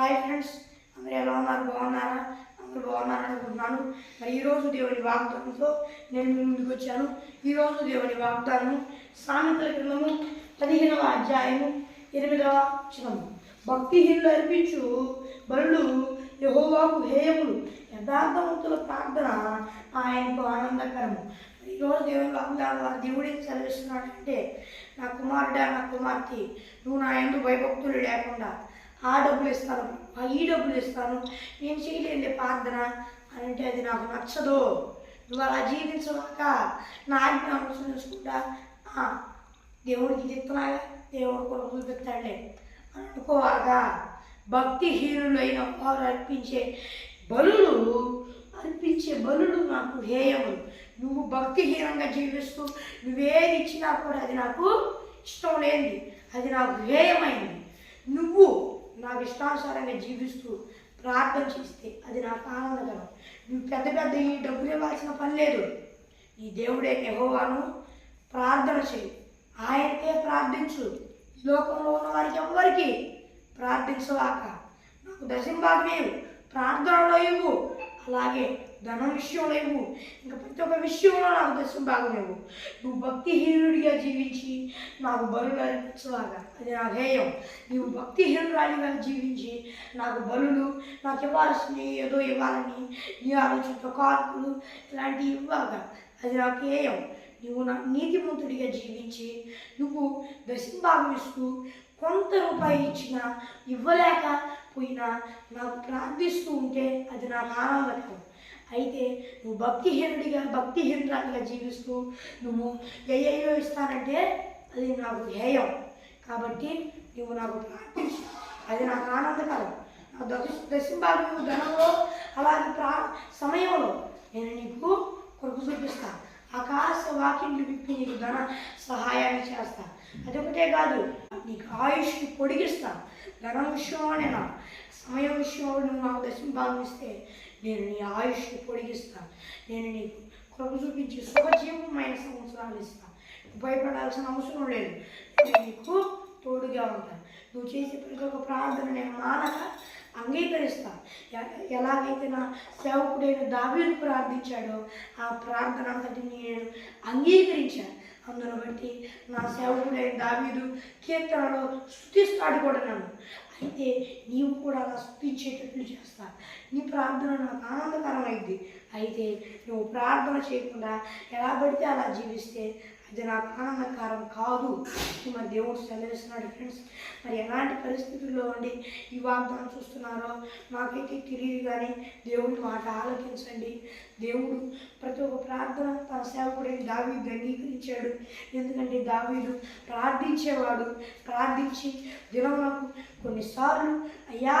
Hi friends అందరూ ఎలా ఉన్నారు? బాగున్నారా? అందరూ బాగున్నారని అనుకుంటున్నాను. మరి ఈరోజు దేవుని వాగ్దానంతో నేను మీ ముందుకు వచ్చాను. ఈరోజు దేవుని వాగ్దానము సామెతల గ్రంథము పదిహేనవ అధ్యాయము ఎనిమిదవ చిరము భక్తిహీనులు అర్పించు బలులు యహోవాకు హేయములు. యథార్థవంతుల ప్రార్థన ఆయనకు ఆనందకరము. ఈరోజు దేవుని వాగ్దానం ద్వారా దేవుడు ఏం చదివిస్తున్నాడంటే నా కుమారుడా నా కుమార్తె నువ్వు నా ఎందుకు భయభక్తులు లేకుండా ఆ డబ్బులు ఇస్తాను ఈ డబ్బులు ఇస్తాను. నేను చేయలేని ప్రార్థన అని అంటే అది నాకు నచ్చదు. నువ్వు అలా జీవించవాక నా ఆజ్ఞ అనుసరించుకుంటా ఆ, దేవుడికి చెప్తున్నాగా దేవుడు కూడా చూపిస్తాడులే అని అనుకోవాగా భక్తిహీనులైన వారు అర్పించే బలులు అర్పించే బలులు నాకు హేయములు నువ్వు భక్తిహీనంగా జీవిస్తూ నువ్వేది ఇచ్చినా కూడా అది నాకు ఇష్టం లేనిది అది నాకు హేయమైంది. నువ్వు నాకు ఇష్టానుసారంగా జీవిస్తూ ప్రార్థన చేస్తే అది నాకు ఆనందకరం. నువ్వు పెద్ద పెద్ద ఈ డబ్బులు ఇవ్వాల్సిన పని లేదు. ఈ దేవుడే యహోవాను ప్రార్థన చేయి. ఆయనకే ప్రార్థించు. ఈ లోకంలో ఉన్న వారికి ఎవ్వరికి ప్రార్థించవాక. నాకు దశంభాగమే. ప్రార్థనలో ఇవ్వు. అలాగే ధనం విషయంలో ఇవ్వు ఇంకా ప్రతి ఒక్క విషయంలో నాకు దశంభాగం ఇవ్వు నువ్వు భక్తిహీనుడిగా జీవించి నాకు బరులు అర్పించవాగా అది నా ధ్యేయం. నీవు భక్తిహీనురాలిగా జీవించి నాకు బరులు నాకు ఇవ్వాల్సినవి ఏదో ఇవ్వాలని నీ ఆలోచనతో కార్పులు ఇలాంటివి ఇవ్వాగా అది నాకు ధ్యేయం. నువ్వు నా నీతిమంతుడిగా జీవించి నువ్వు దశంభాగం ఇస్తూ కొంత రూపాయి ఇచ్చినా ఇవ్వలేక పోయినా నాకు ప్రార్థిస్తూ ఉంటే అది నా ఆనందకరం అయితే నువ్వు భక్తిహీనుడిగా భక్తిహీనురాలుగా జీవిస్తూ నువ్వు ఏయో ఇస్తానంటే అది నాకు ధ్యేయం. కాబట్టి నువ్వు నాకు ప్రార్థించు. అది నాకు ఆనందకరం నా దశ దశంభాగం ధనంలో అలాగే ప్రా సమయంలో నేను నీకు కొరకు చూపిస్తాను ఆకాశ వాకింగ్లు విప్పి నీకు ధన సహాయాన్ని చేస్తా. అదొకటే కాదు నీకు ఆయుష్ని పొడిగిస్తాను ధనం విషయంలోనేనా సమయం విషయంలో నువ్వు నాకు దశం భావిస్తే నేను నీ ఆయుష్ని పొడిగిస్తాను నేను నీకు కృప చూపించి శుభజీవమైన సంవత్సరాలు ఇస్తాను భయపడాల్సిన అవసరం లేదు. నేను నీకు తోడుగా ఉంటాను నువ్వు చేసే ప్రతి ఒక్క ప్రార్థన నేను మానక అంగీకరిస్తా. ఎలాగైతే నా సేవకుడైన దావీదు ప్రార్థించాడో ఆ ప్రార్థన అంతటి నేను అంగీకరించాను. అందును బట్టి నా సేవకుడైన దావీదు కీర్తనలో స్థుతిస్తాడు కూడా నన్ను. అయితే నీవు కూడా అలా స్థుతించేటట్లు చేస్తా నీ ప్రార్థన నాకు ఆనందకరమైంది. అయితే నువ్వు ప్రార్థన చేయకుండా ఎలా పడితే అలా జీవిస్తే అది నాకు ఆనందకరం కాదు. మన దేవుడు సెలవిస్తున్నాడు ఫ్రెండ్స్ మరి ఎలాంటి పరిస్థితుల్లో ఉండి ఈ వాగ్దానం చూస్తున్నారో నాకైతే తెలియదు కానీ దేవుడి మాట ఆలోచించండి దేవుడు ప్రతి ఒక్క ప్రార్థన తన సేవకుడైన దావీదు అంగీకరించాడు. ఎందుకంటే దావీదు ప్రార్థించేవాడు. ప్రార్థించి దినమునకు కొన్నిసార్లు అయ్యా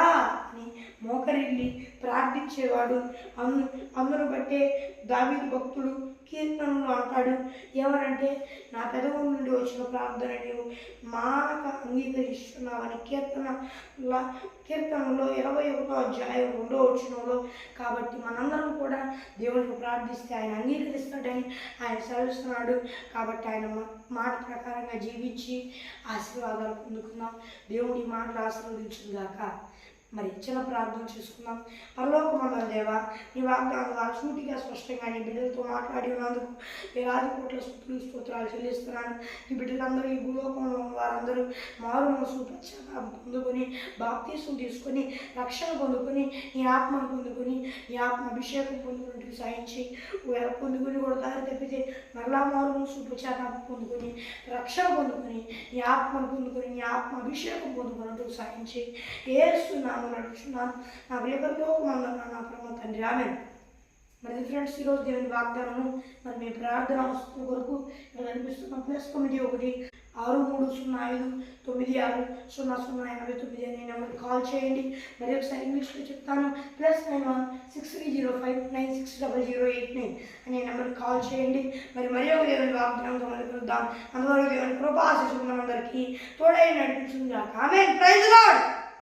అని మోకరిల్లి ప్రార్థించేవాడు. అందు అందును బట్టే దావీదు భక్తుడు కీర్తనలు అంటాడు ఏమనంటే నా పెదవు నుండి వచ్చిన ప్రార్థన నీవు మానక అంగీకరిస్తున్నావని కీర్తన కీర్తనలో ఇరవై ఒకటో అధ్యాయం రెండో వచ్చినంలో కాబట్టి మనందరం కూడా దేవుడిని ప్రార్థిస్తే ఆయన అంగీకరిస్తాడని ఆయన సెలవిస్తున్నాడు. కాబట్టి ఆయన మా- మాట ప్రకారంగా జీవించి ఆశీర్వాదాలు పొందుకుందాం. దేవుడి మాటలు ఆశీర్వదించుగాక మరి చిన్న ప్రార్థన చేసుకుందాం. పరలోకమన్న దేవ నీ వాగ్దానాలు సూటిగా స్పష్టంగా నీ బిడ్డలతో మాట్లాడి ఉన్నందుకు వేలాది కోట్ల స్తోత్రాలు చెల్లిస్తున్నాను. ఈ బిడ్డలందరూ ఈ భూలోకంలో వారందరూ మారు మనసు పశ్చాత్తాపం పొందుకొని బాప్తీసం తీసుకొని రక్షణ పొందుకొని నీ ఆత్మను పొందుకొని నీ ఆత్మ అభిషేకం పొందుకున్నట్టు సాయించి ఒకవేళ పొందుకొని కూడా దారి తప్పితే మరలా మారు మనసు పశ్చాత్తాపం పొందుకొని రక్షణ పొందుకొని నీ ఆత్మను పొందుకొని నీ ఆత్మ అభిషేకం పొందుకున్నట్టు సాయించి ఏస్తున్నాను నడుచున్నాను నా వేగంలో మందన్న నా తండ్రి ఆమె మరి ఫ్రెండ్స్ ఈరోజు దేవుని వాగ్దానము మరి మీ ప్రార్థన వస్తున్న కొరకు ఇక్కడ కనిపిస్తున్న ప్లస్ తొమ్మిది ఒకటి ఆరు మూడు సున్నా ఐదు తొమ్మిది ఆరు సున్నా సున్నా ఎనభై తొమ్మిది అనే నెంబర్కి కాల్ చేయండి. మరి ఒకసారి ఇంగ్లీష్లో చెప్తాను plus nine one six three zero five nine six double zero eight nine అనే నెంబర్కి కాల్ చేయండి. మరి మరి ఒక దేవుని వాగ్దానంతో మనం కలుద్దాం అందువల్ల దేవుని కృపాశిషులు అందరికీ తోడై నడిపించింది ఆమె ప్రైజ్ లాడ్